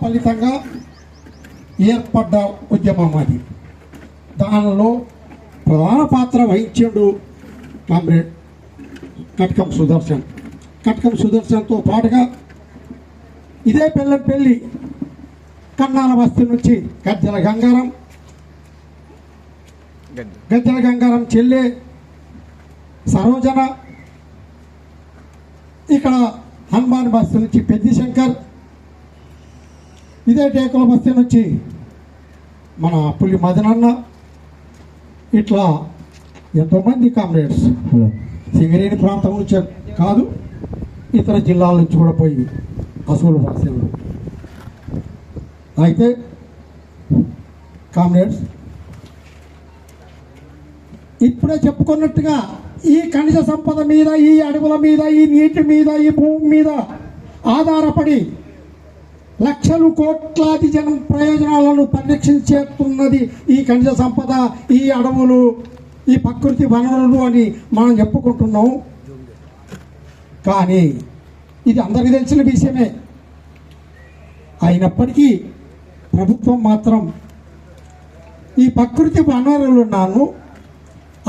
ఫలితంగా ఏర్పడ్డ ఉద్యమం అది. దానిలో ప్రధాన పాత్ర వహించాడు కామ్రేడ్ కట్కం సుదర్శన్. కట్కం సుదర్శన్తో పాటుగా ఇదే పెళ్ళంపల్లి కన్నాల బస్తీ నుంచి గద్దెల గంగారం గజ్జల గంగారం చెల్లె సరోజన ఇక్కడ హనుమాన్ బస్తి నుంచి పెద్ది శంకర్ ఇదే టేకుల బస్తీ నుంచి మన పులి మదనన్న ఇట్లా ఎంతోమంది కామ్రేడ్స్ సింగరేణి ప్రాంతం నుంచి కాదు ఇతర జిల్లాల నుంచి కూడా పోయి అసూలు పరిశీలన అయితే కామ్రేడ్స్ ఇప్పుడే చెప్పుకున్నట్టుగా ఈ ఖనిజ సంపద మీద ఈ అడవుల మీద ఈ నీటి మీద ఈ భూమి మీద ఆధారపడి లక్షలు కోట్లాది జనం ప్రయోజనాలను పరిరక్షించేస్తున్నది ఈ ఖనిజ సంపద ఈ అడవులు ఈ ప్రకృతి వనరులు అని మనం చెప్పుకుంటున్నాం. కానీ ఇది అందరికీ తెలిసిన విషయమే. అయినప్పటికీ ప్రభుత్వం మాత్రం ఈ ప్రకృతి వనరులున్నాను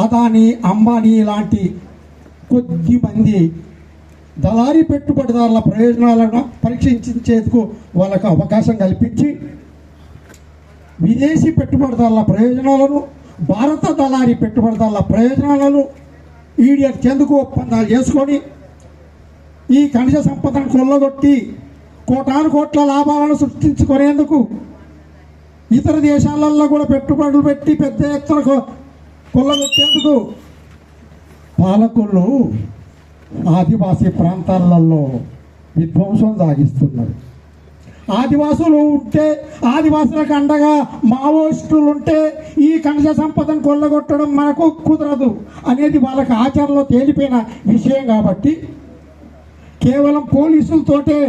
అదాని అంబానీ లాంటి కొద్ది మంది దళారీ పెట్టుబడిదారుల ప్రయోజనాలను పరీక్షించేందుకు వాళ్ళకు అవకాశం కల్పించి విదేశీ పెట్టుబడిదారుల ప్రయోజనాలను భారత దళారీ పెట్టుబడిదారుల ప్రయోజనాలను ఈడేర్చేందుకు ఒప్పందాలు చేసుకొని ఈ ఖనిజ సంపదను కొల్లగొట్టి కోటాను కోట్ల లాభాలను సృష్టించుకునేందుకు ఇతర దేశాలలో కూడా పెట్టుబడులు పెట్టి పెద్ద ఎత్తున కొల్లగొట్టేందుకు పాలకులు ఆదివాసీ ప్రాంతాలలో విధ్వంసం సాగిస్తున్నారు ఆదివాసులు ఉంటే ఆదివాసులకు అండగా మావోయిస్టులు ఉంటే ఈ ఖనిజ సంపదను కొల్లగొట్టడం మనకు కుదరదు అనేది వాళ్ళకి ఆచరణలో తేలిపోయిన విషయం కాబట్టి కేవలం పోలీసులతోటే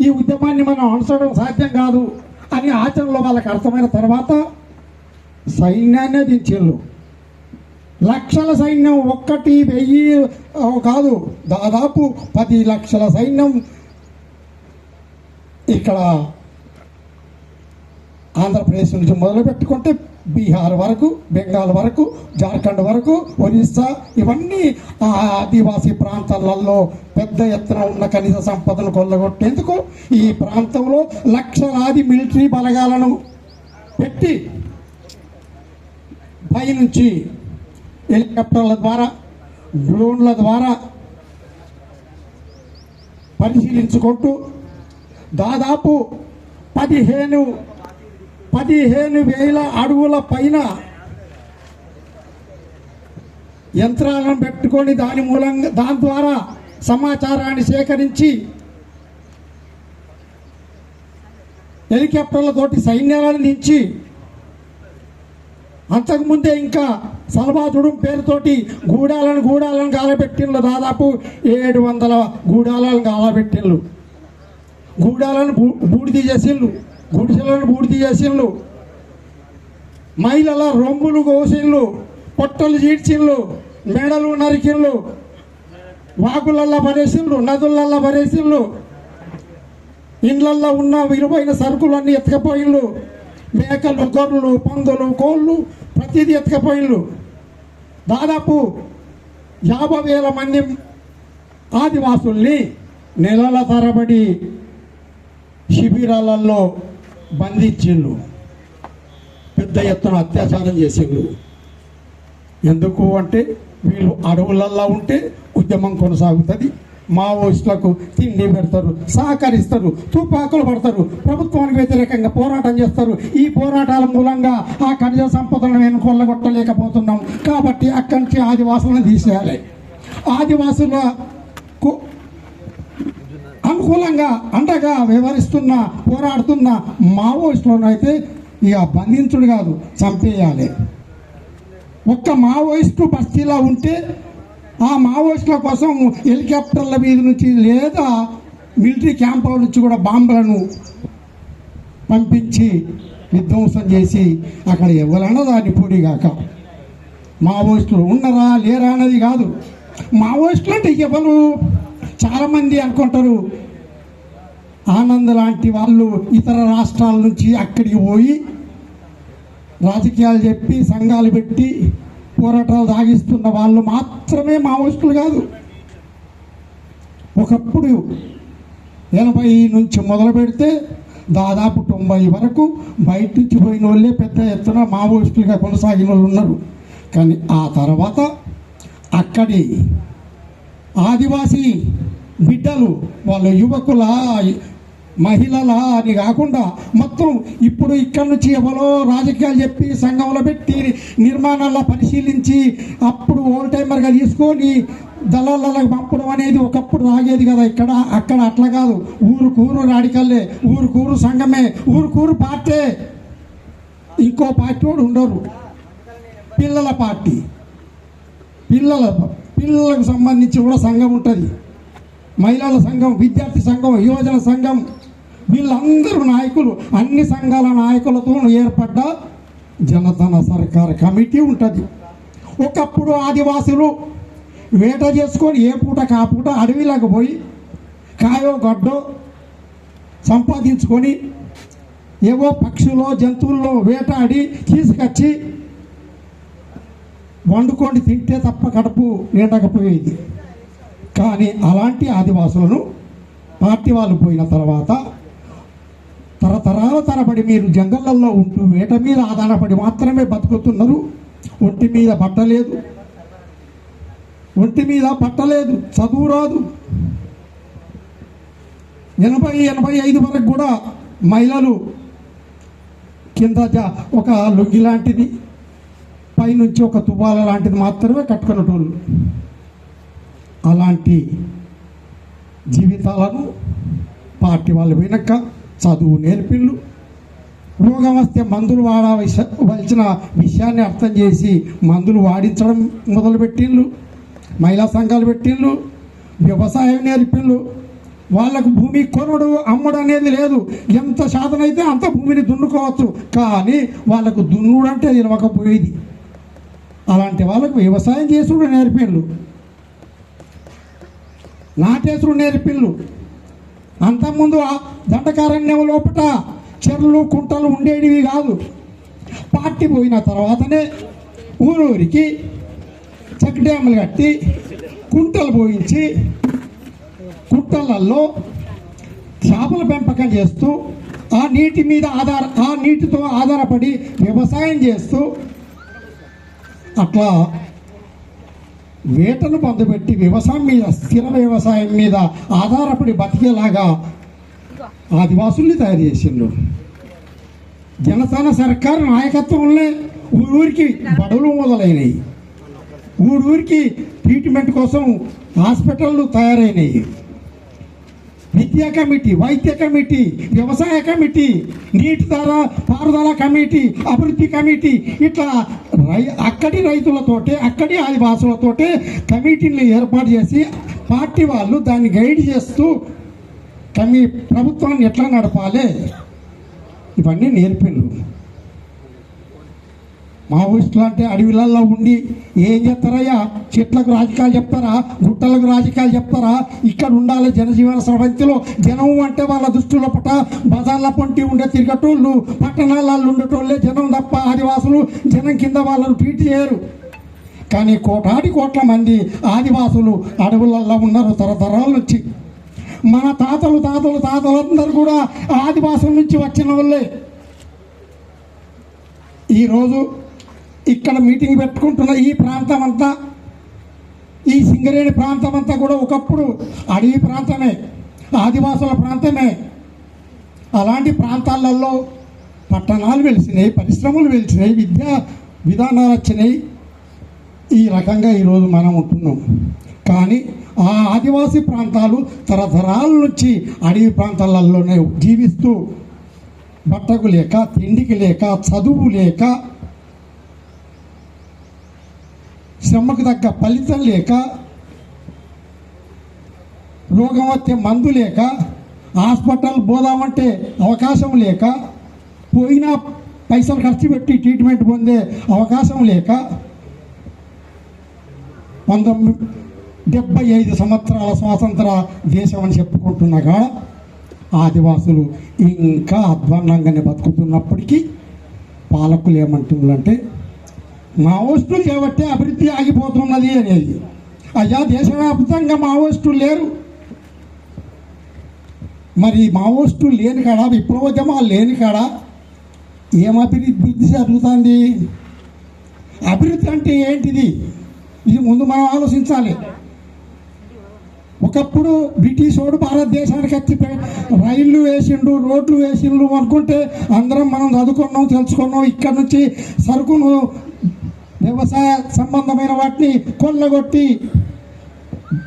ఈ ఉద్యమాన్ని మనం అనుసరడం సాధ్యం కాదు అని ఆచరణలో వాళ్ళకి అర్థమైన తర్వాత సైన్యాన్నే దించేళ్ళు. లక్షల సైన్యం ఒక్కటి వెయ్యి కాదు దాదాపు పది లక్షల సైన్యం ఇక్కడ ఆంధ్రప్రదేశ్ నుంచి మొదలు పెట్టుకుంటే బీహార్ వరకు బెంగాల్ వరకు జార్ఖండ్ వరకు ఒరిస్సా ఇవన్నీ ఆ ఆదివాసీ ప్రాంతాలలో పెద్ద ఎత్తున ఉన్న ఖనిజ సంపదను కొల్లగొట్టేందుకు ఈ ప్రాంతంలో లక్షలాది మిలిటరీ బలగాలను పెట్టి పైనుంచి హెలికాప్టర్ల ద్వారా డ్రోన్ల ద్వారా పరిశీలించుకుంటూ దాదాపు పదిహేను పదిహేను వేల అడుగుల పైన యంత్రాలను పెట్టుకొని దాని మూలంగా దాని ద్వారా సమాచారాన్ని సేకరించి హెలికాప్టర్లతోటి సైన్యాలను దించి అంతకుముందే ఇంకా సలబాతుడు పేరుతోటి గూడాలను గూడాలను గాలపెట్టిండ్రు దాదాపు ఏడు వందల గూడాలను గాలపెట్టిండ్రు గూడాలను బూడిది చేసిండ్రు. గుడిసెలను బూడిది చేసిండ్రు. మహిళల రొమ్ములు కోసిండ్రు. పొట్టలు చీడ్చిండ్రు. మెడలు నరికిండ్రు. వాగులల్లో పడేసిండ్రు. నదులల్లో పడేసిండ్రు. ఇండ్లల్లో ఉన్న విలువైన సరుకులన్నీ ఎత్తుకపోయిండ్రు. మేకలు గొర్రెలు పందులు కోళ్ళు ప్రతిదీ ఎత్తుకపోయిండ్రు. దాదాపు యాభై వేల మంది ఆదివాసుల్ని నెలల తరబడి శిబిరాలలో బంధించిండ్రు. పెద్ద ఎత్తున అత్యాచారం చేసిండ్రు. ఎందుకు అంటే వీళ్ళు అడవులల్లో ఉంటే ఉద్యమం కొనసాగుతుంది. మావోయిస్టులకు తిండి పెడతారు సహకరిస్తారు తుపాకులు పడతారు ప్రభుత్వానికి వ్యతిరేకంగా పోరాటం చేస్తారు. ఈ పోరాటాల మూలంగా ఆ ఖనిజ సంపదను మేము కొల్లగొట్టలేకపోతున్నాం. కాబట్టి అక్కడి నుంచి ఆదివాసులను తీసేయాలి. ఆదివాసుల అనుకూలంగా అండగా వ్యవహరిస్తున్న పోరాడుతున్న మావోయిస్టులను అయితే ఇక బంధించుడు కాదు చంపేయాలి. ఒక్క మావోయిస్టు బస్తీలో ఉంటే ఆ మావోయిస్టుల కోసం హెలికాప్టర్ల మీద నుంచి లేదా మిలిటరీ క్యాంపుల నుంచి కూడా బాంబులను పంపించి విధ్వంసం చేసి అక్కడ ఎవరన్నా దాన్ని పొడిగాక. మావోయిస్టులు ఉన్నరా లేరా అన్నది కాదు. మావోయిస్టులు అంటే ఎవరు? చాలామంది అనుకుంటారు. ఆనంద్ లాంటి వాళ్ళు ఇతర రాష్ట్రాల నుంచి అక్కడికి పోయి రాజకీయాలు చెప్పి సంఘాలు పెట్టి పోరాటాలు సాగిస్తున్న వాళ్ళు మాత్రమే మావోయిస్టులు కాదు. ఒకప్పుడు ఎనభై నుంచి మొదలు పెడితే దాదాపు తొంభై వరకు బయట నుంచి పోయిన వాళ్ళే పెద్ద ఎత్తున మావోయిస్టులుగా కొనసాగిన వాళ్ళు ఉన్నారు. కానీ ఆ తర్వాత అక్కడి ఆదివాసీ బిడ్డలు వాళ్ళ యువకుల మహిళల అని కాకుండా మొత్తం ఇప్పుడు ఇక్కడ నుంచి ఎవరో రాజకీయాలు చెప్పి సంఘంలో పెట్టి నిర్మాణాల్లో పరిశీలించి అప్పుడు ఓల్ టైమర్గా తీసుకొని దళాలకు పంపడం అనేది ఒకప్పుడు రాగేది కదా. ఇక్కడ అక్కడ అట్లా కాదు. ఊరు కూరు రాడికల్లే ఊరు కూరు సంఘమే ఊరు కూరు పార్టీ. ఇంకో పార్టీ కూడా ఉండరు. పిల్లల పార్టీ. పిల్లల పిల్లలకు సంబంధించి కూడా సంఘం ఉంటుంది. మహిళల సంఘం విద్యార్థి సంఘం యువజన సంఘం వీళ్ళందరూ నాయకులు అన్ని సంఘాల నాయకులతో ఏర్పడ్డ జనధన సర్కార్ కమిటీ ఉంటుంది. ఒకప్పుడు ఆదివాసులు వేట చేసుకొని ఏ పూట కా పూట అడవిలోకి పోయి కాయో గడ్డో సంపాదించుకొని ఏవో పక్షుల్లో జంతువుల్లో వేటాడి తీసుకొచ్చి వండుకొని తింటే తప్ప కడుపు నిండకపోయేది. కానీ అలాంటి ఆదివాసులను పార్టీ వాళ్ళు పోయిన తర్వాత తరతరాల తరబడి మీరు జంగళ్ళల్లో ఉంటూ వేట మీద ఆధారపడి మాత్రమే బతుకుతున్నారు. ఒంటి మీద పట్టలేదు ఒంటి మీద పట్టలేదు చదువు రాదు. ఎనభై ఎనభై ఐదు వరకు కూడా మహిళలు కింద జ- ఒక లొంగి లాంటిది పైనుంచి ఒక తువ్వాల లాంటిది మాత్రమే కట్టుకునేటోళ్ళు అలాంటి జీవితాలను పార్టీ వాళ్ళు వెనక చదువు నేర్పిళ్ళు. రోగం వస్తే మందులు వాడవలసిన విషయాన్ని అర్థం చేసి మందులు వాడించడం మొదలుపెట్టిళ్ళు. మహిళా సంఘాలు పెట్టిళ్ళు వ్యవసాయం నేర్పిళ్ళు. వాళ్ళకు భూమి కొనుడు అమ్ముడు అనేది లేదు. ఎంత శాతం అయితే అంత భూమిని దున్నుకోవచ్చు. కానీ వాళ్ళకు దున్నుడు అంటే తెలియకపోయేది అలాంటి వాళ్ళకు వ్యవసాయం చేసుడు నేర్పిళ్ళు. నాటేసుడు నేర్పిల్లు. అంతకుముందు దండకారణ్యం లోపట చెర్లు కుంటలు ఉండేటివి కాదు. పార్టీ పోయిన తర్వాతనే ఊరూరికి చెక్ డ్యాములు కట్టి కుంటలు పోయించి కుంటలలో చేపల పెంపకం చేస్తూ ఆ నీటి మీద ఆధార ఆ నీటితో ఆధారపడి వ్యవసాయం చేస్తూ అట్లా వేటను పొందబెట్టి వ్యవసాయం మీద స్థిర వ్యవసాయం మీద ఆధారపడి బతికేలాగా ఆదివాసుల్ని తయారు చేసిండు జనసేన సర్కారు నాయకత్వంలో ఊరికి బడులు మొదలైనవి ఊరూరికి ట్రీట్మెంట్ కోసం హాస్పిటళ్ళు తయారైనవి విద్యా కమిటీ వైద్య కమిటీ వ్యవసాయ కమిటీ నీటి ధర పారుదల కమిటీ అభివృద్ధి కమిటీ ఇట్లా రై అక్కడి రైతులతోటే అక్కడి ఆదివాసులతోటే కమిటీని ఏర్పాటు చేసి పార్టీ వాళ్ళు దాన్ని గైడ్ చేస్తూ కమి ప్రభుత్వాన్ని ఎట్లా నడపాలి? ఇవన్నీ నేర్పిండ్రు. మావోయిస్టులు అంటే అడవిలలో ఉండి ఏం చెప్తారయ్యా చెట్లకు రాజకీయాలు చెప్తారా? గుట్టలకు రాజకీయాలు చెప్తారా? ఇక్కడ ఉండాలి జనజీవన స్రవంతిలో జనం అంటే వాళ్ళ దృష్టిలో పట బజార్ల పొంటి ఉండే తిరగటోళ్ళు పట్టణాలలో ఉండేటోళ్ళే జనం తప్ప ఆదివాసులు జనం కింద వాళ్ళను ట్రీట్ చేయరు. కానీ కోటాది కోట్ల మంది ఆదివాసులు అడవులలో ఉన్నారు తరతరాల నుంచి. మన తాతలు తాతలు తాతలందరూ కూడా ఆదివాసుల నుంచి వచ్చిన వాళ్ళే. ఈరోజు ఇక్కడ మీటింగ్ పెట్టుకుంటున్న ఈ ప్రాంతం అంతా ఈ సింగరేణి ప్రాంతం అంతా కూడా ఒకప్పుడు అడవి ప్రాంతమే ఆదివాసుల ప్రాంతమే. అలాంటి ప్రాంతాలలో పట్టణాలు వెలిసినాయి పరిశ్రమలు వెలిసినాయి విద్యా విధానాలు వచ్చినాయి. ఈ రకంగా ఈరోజు మనం ఉంటున్నాం. కానీ ఆ ఆదివాసీ ప్రాంతాలు తరతరాల నుంచి అడవి ప్రాంతాలలోనే జీవిస్తూ బట్టకు లేక తిండికి లేక చదువు లేక శ్రమకు తగ్గ ఫలితం లేక రోగం వచ్చే మందు లేక హాస్పిటల్ పోదామంటే అవకాశం లేక పోయినా పైసలు ఖర్చు పెట్టి ట్రీట్మెంట్ పొందే అవకాశం లేక పంతొమ్మిది డెబ్బై ఐదు సంవత్సరాల స్వాతంత్ర దేశం అని చెప్పుకుంటున్నా ఆదివాసులు ఇంకా అధ్వాన్నంగానే బతుకుతున్నప్పటికీ పాలకులు ఏమంటున్నారంటే మావోయిస్టులు చేపట్టే అభివృద్ధి ఆగిపోతున్నది అనేది. అయ్యా దేశవ్యాప్తంగా మావోయిస్టులు లేరు. మరి మావోయిస్టులు లేని కాడ విప్లవోద్యమాలు లేని కాడ ఏం అభివృద్ధి జరుగుతుంది? అభివృద్ధి అంటే ఏంటిది? ఇది ముందు మనం ఆలోచించాలి. ఒకప్పుడు బ్రిటిష్ వాడు భారతదేశానికి వచ్చి రైళ్ళు వేసిండు రోడ్లు వేసిండు అనుకుంటే అందరం మనం చదువుకున్నాం తెలుసుకున్నాం. ఇక్కడ నుంచి సరుకును వ్యవసాయ సంబంధమైన వాటిని కొల్లగొట్టి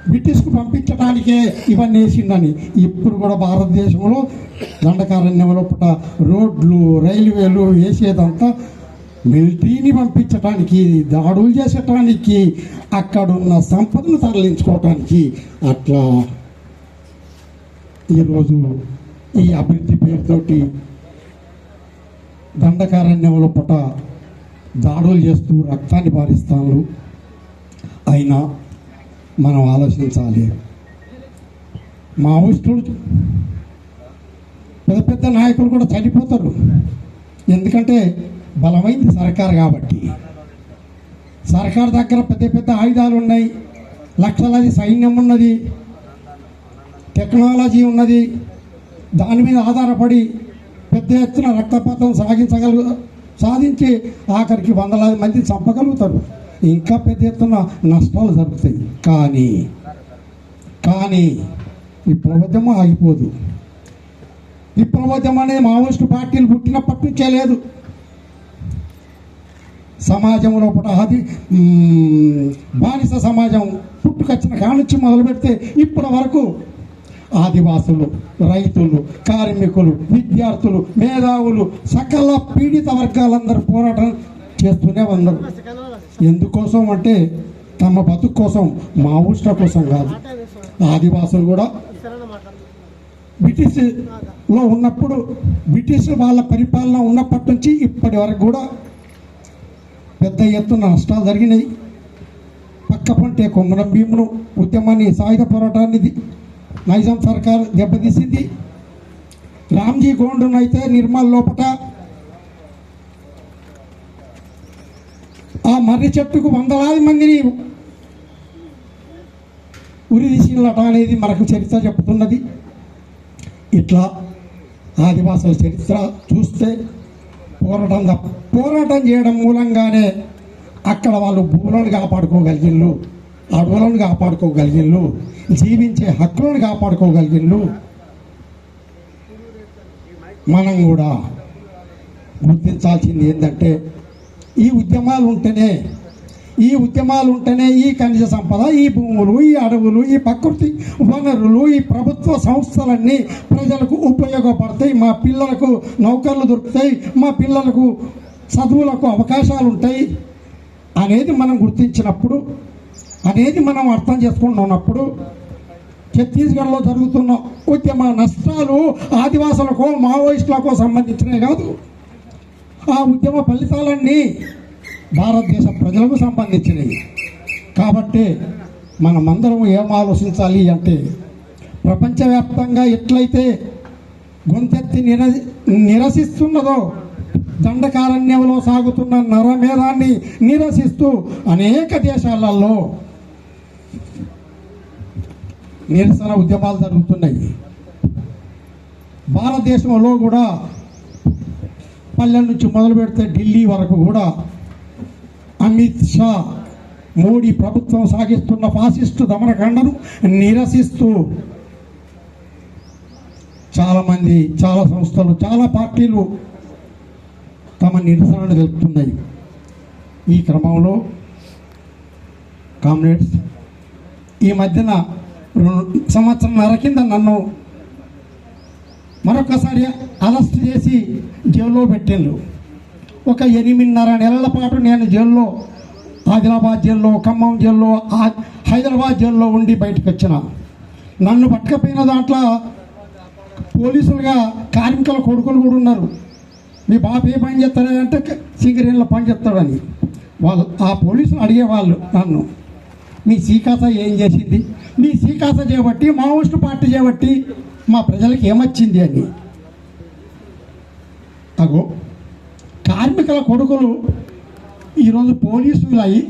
బ్రిటిష్కు పంపించడానికే ఇవన్నీ వేసిండని. ఇప్పుడు కూడా భారతదేశంలో దండకారణ్యంలో పుట రోడ్లు రైల్వేలు వేసేదంతా మిలిటరీని పంపించడానికి దాడులు చేసటానికి అక్కడున్న సంపదను తరలించుకోవటానికి అట్లా ఈరోజు ఈ అభివృద్ధి పేరుతోటి దండకారణ్యంలో పుట దాడులు చేస్తూ రక్తాన్ని పారిస్తాను అయినా మనం ఆలోచించాలి. మావోయిస్టులు పెద్ద పెద్ద నాయకులు కూడా చనిపోతారు. ఎందుకంటే బలమైంది సర్కార్ కాబట్టి. సర్కార్ దగ్గర పెద్ద పెద్ద ఆయుధాలు ఉన్నాయి. లక్షలాది సైన్యం ఉన్నది. టెక్నాలజీ ఉన్నది. దాని మీద ఆధారపడి పెద్ద ఎత్తున రక్తపాతం సాగించగలుగు సాధించి ఆఖరికి వందలాది మంది చంపగలుగుతారు. ఇంకా పెద్ద ఎత్తున నష్టాలు జరుగుతాయి. కానీ కానీ విప్లవోద్యమం ఆగిపోదు. విప్లవోద్యమం అనేది మావోయిస్టు పార్టీలు పుట్టినప్పటి నుంచే లేదు. సమాజంలో అది బానిస సమాజం పుట్టుకొచ్చిన కానుంచి మొదలు పెడితే ఇప్పటి వరకు ఆదివాసులు రైతులు కార్మికులు విద్యార్థులు మేధావులు సకల పీడిత వర్గాలందరూ పోరాటం చేస్తూనే ఉన్నారు. ఎందుకోసం అంటే తమ బతుకు కోసం మావోయిస్టుల కోసం కాదు. ఆదివాసులు కూడా బ్రిటిష్లో ఉన్నప్పుడు బ్రిటిష్ వాళ్ళ పరిపాలన ఉన్నప్పటి నుంచి ఇప్పటి వరకు కూడా పెద్ద ఎత్తున నష్టాలు జరిగినాయి. పక్క పంటే కొమ్మరం భీమును ఉద్యమాన్ని సాయుధ పోరాటాన్ని నైజాం సర్కార్ దెబ్బతీసింది. రామ్జీ గోండును అయితే నిర్మల్ లోపట ఆ మర్రి చెట్టుకు వందలాది మందిని ఉరిదీసిల్లట అనేది మనకు చరిత్ర చెప్తున్నది ఇట్లా ఆదివాసుల చరిత్ర చూస్తే పోరాటం తప్ప పోరాటం చేయడం మూలంగానే అక్కడ వాళ్ళు భూములను కాపాడుకోగలిగిళ్ళు. అడవులను కాపాడుకోగలిగిళ్ళు జీవించే హక్కులను కాపాడుకోగలిగిళ్ళు మనం కూడా గుర్తించాల్సింది ఏంటంటే ఈ ఉద్యమాలు ఉంటేనే ఈ ఉద్యమాలు ఉంటేనే ఈ ఖనిజ సంపద ఈ భూములు ఈ అడవులు ఈ ప్రకృతి వనరులు ఈ ప్రభుత్వ సంస్థలన్నీ ప్రజలకు ఉపయోగపడతాయి. మా పిల్లలకు నౌకర్లు దొరుకుతాయి. మా పిల్లలకు చదువులకు అవకాశాలు ఉంటాయి అనేది మనం గుర్తించినప్పుడు అనేది మనం అర్థం చేసుకుంటున్నప్పుడు ఛత్తీస్గఢ్లో జరుగుతున్న ఉద్యమ నష్టాలు ఆదివాసులకు మావోయిస్టులకు సంబంధించినవి కాదు. ఆ ఉద్యమ ఫలితాలన్నీ భారతదేశ ప్రజలకు సంబంధించినవి. కాబట్టి మనమందరం ఏం ఆలోచించాలి అంటే ప్రపంచవ్యాప్తంగా ఎట్లయితే గొంతెత్తి నిర నిరసిస్తున్నదో దండకారణ్యంలో సాగుతున్న నరమేధాన్ని నిరసిస్తూ అనేక దేశాలలో నిరసన ఉద్యమాలు జరుగుతున్నాయి. భారతదేశంలో కూడా పల్లె నుంచి మొదలు పెడితే ఢిల్లీ వరకు కూడా అమిత్ షా మోడీ ప్రభుత్వం సాగిస్తున్న ఫాసిస్టు దమనకాండను నిరసిస్తూ చాలామంది చాలా సంస్థలు చాలా పార్టీలు తమ నిరసనను తెలుపుతున్నాయి. ఈ క్రమంలో కామ్రేడ్స్ ఈ మధ్యన సంవత్సరంన్నర కింద నన్ను మరొకసారి అరెస్ట్ చేసి జైల్లో పెట్టిండ్రు. ఒక ఎనిమిదిన్నర నెలల పాటు నేను జైల్లో ఆదిలాబాద్ జైల్లో ఖమ్మం జైల్లో ఆ- హైదరాబాద్ జైల్లో ఉండి బయటకు వచ్చిన. నన్ను పట్టుకపోయిన దాంట్లో పోలీసులుగా కార్మికుల కొడుకులు కూడా ఉన్నారు. మీ బాబు ఏ పని చేస్తాడంటే సింగరేణిలో పని చేస్తాడని. వాళ్ళు ఆ పోలీసులు అడిగేవాళ్ళు నన్ను. మీ సీకాస ఏం చేసింది? మీ సీకాస చేయబట్టి మావోయిస్టు పార్టీ చేయబట్టి మా ప్రజలకు ఏమొచ్చింది అని? అగో కార్మికుల కొడుకులు ఈరోజు పోలీసులు అయి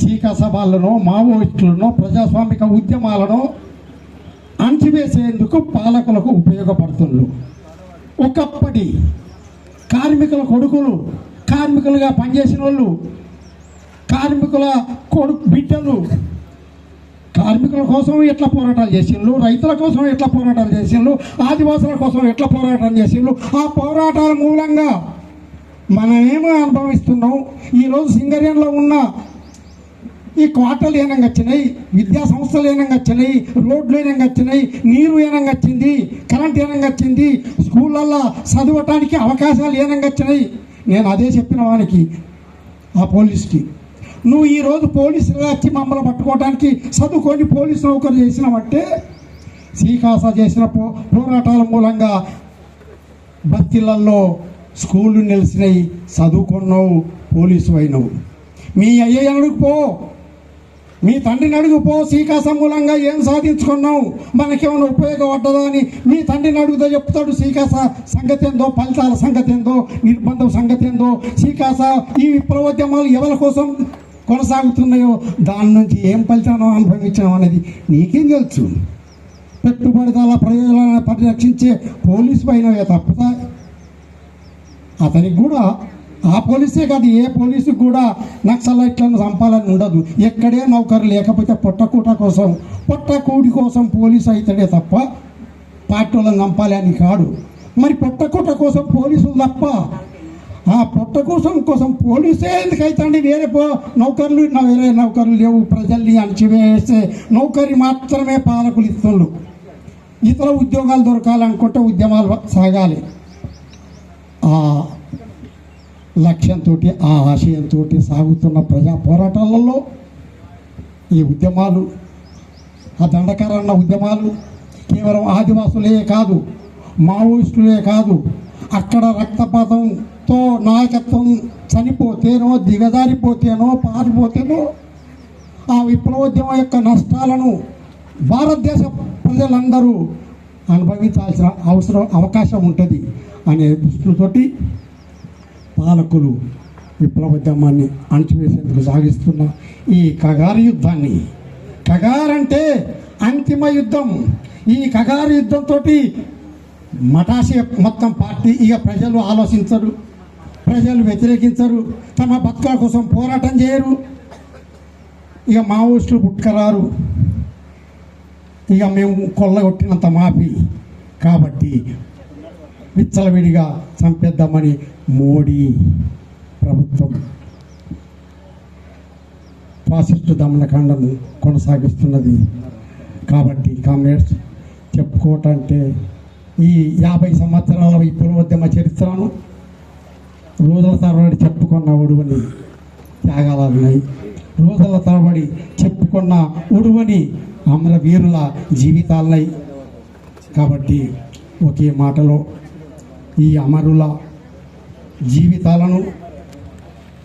సీకా సభలను మావోయిస్టులను ప్రజాస్వామిక ఉద్యమాలను అణచివేసేందుకు పాలకులకు ఉపయోగపడుతున్నారు ఒకప్పటి కార్మికుల కొడుకులు కార్మికులుగా పనిచేసిన వాళ్ళు కార్మికుల కొడుకు బిడ్డలు. కార్మికుల కోసం ఎట్లా పోరాటాలు చేసిండ్రు? రైతుల కోసం ఎట్లా పోరాటాలు చేసిండ్రు? ఆదివాసుల కోసం ఎట్లా పోరాటం చేసిండ్రు? ఆ పోరాటాల మూలంగా మనమేమో అనుభవిస్తున్నాం? ఈరోజు సింగరేణిలో ఉన్న ఈ క్వార్టర్లు ఏనంగా వచ్చినాయి విద్యా సంస్థలు ఏనంగా వచ్చినాయి రోడ్లు ఏనంగా వచ్చినాయి నీరు ఏనంగా వచ్చింది కరెంట్ ఏనంగా వచ్చింది స్కూళ్ళల్లో చదవటానికి అవకాశాలు ఏనంగా వచ్చినాయి. నేను అదే చెప్పిన వానికి ఆ పోలీస్కి నువ్వు ఈరోజు పోలీసులు వచ్చి మమ్మల్ని పట్టుకోవడానికి చదువుకొని పోలీసు నౌకరు చేసినావంటే శ్రీకాస చేసిన పో పోరాటాల మూలంగా బస్తీలలో స్కూళ్ళు నిలిచినాయి చదువుకున్నావు పోలీసు అయినవు. మీ అయ్య అడుగుపో మీ తండ్రిని అడుగు పో. మూలంగా ఏం సాధించుకున్నావు? మనకేమైనా ఉపయోగపడ్డదా అని మీ తండ్రిని అడుగుతా చెప్తాడు శ్రీకాస సంగతి ఏందో ఫలితాల సంగతి ఏందో నిర్బంధం సంగతి ఏందో శ్రీకాస ఈ విప్లవోద్యమాలు ఎవరి కోసం కొనసాగుతున్నాయో దాని నుంచి ఏం ఫలితానో అనుభవించడం అనేది నీకేం తెలుసు. పెట్టుబడిదారుల ప్రయోజనాలను పరిరక్షించే పోలీసు పైన తప్పుతా అతనికి కూడా ఆ పోలీసే కాదు ఏ పోలీసు కూడా నక్సలైట్లను చంపాలని ఉండదు. ఎక్కడే నౌకరు లేకపోతే పొట్టకూట కోసం పొట్టకూటి కోసం పోలీసు అవుతాడే తప్ప పార్టీ వాళ్ళని చంపాలి అని కాడు మరి పొట్టకూట కోసం పోలీసులు తప్ప ఆ పొట్ట కోసం కోసం పోలీసే ఎందుకైతే వేరే పో నౌకర్లు వేరే నౌకర్లు లేవు. ప్రజల్ని అణచివేసే నౌకరి మాత్రమే పాలకులు ఇస్తున్నారు ఇతర ఉద్యోగాలు దొరకాలనుకుంటే ఉద్యమాలు సాగాలి. ఆ లక్ష్యంతో ఆ ఆశయంతో సాగుతున్న ప్రజా పోరాటాలలో ఈ ఉద్యమాలు ఆ దండకరన్న ఉద్యమాలు కేవలం ఆదివాసులే కాదు మావోయిస్టులే కాదు అక్కడ రక్తపాతం నాయకత్వం చనిపోతేనో దిగజారిపోతేనో పారిపోతేనో ఆ విప్లవోద్యమం యొక్క నష్టాలను భారతదేశ ప్రజలందరూ అనుభవించాల్సిన అవసరం అవకాశం ఉంటుంది అనే దృష్టితోటి పాలకులు విప్లవోద్యమాన్ని అణచివేసేందుకు సాగిస్తున్న ఈ కగారు యుద్ధాన్ని. కగార్ అంటే అంతిమ యుద్ధం. ఈ కగారు యుద్ధంతో మటాసి మొత్తం పార్టీ ఇక ప్రజలు ఆలోచించరు. ప్రజలు వ్యతిరేకించరు తమ బతుకుల కోసం పోరాటం చేయరు. ఇక మావోయిస్టులు పుట్టుకరారు. ఇక మేము కొల్లగొట్టినంత మాఫీ. కాబట్టి విచ్చలవిడిగా చంపేద్దామని మోడీ ప్రభుత్వం ఫాసిస్టు దమనకాండను కొనసాగిస్తున్నది. కాబట్టి కామ్రేడ్స్ చెప్పుకోవటంటే ఈ యాభై సంవత్సరాల విప్లవోద్యమ చరిత్రను రోజుల తరబడి చెప్పుకున్న ఉడువని త్యాగాలున్నాయి. రోజుల తరబడి చెప్పుకున్న ఉడువని అమరవీరుల జీవితాలున్నాయి. కాబట్టి ఒకే మాటలో ఈ అమరుల జీవితాలను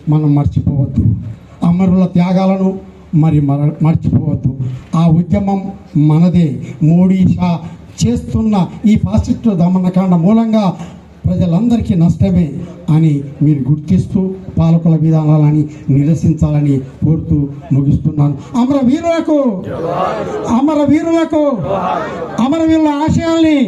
మనం మర్చిపోవద్దు. అమరుల త్యాగాలను మరి మర మర్చిపోవద్దు. ఆ ఉద్యమం మనదే. మోడీ షా చేస్తున్న ఈ ఫాసిస్టు దమనకాండ మూలంగా ప్రజలందరికీ నష్టమే అని మీరు గుర్తిస్తూ పాలకుల విధానాలని నిరసించాలని కోరుతూ ముగిస్తున్నాను. అమర వీరులకు అమర వీరులకు అమర వీరుల ఆశయాల్ని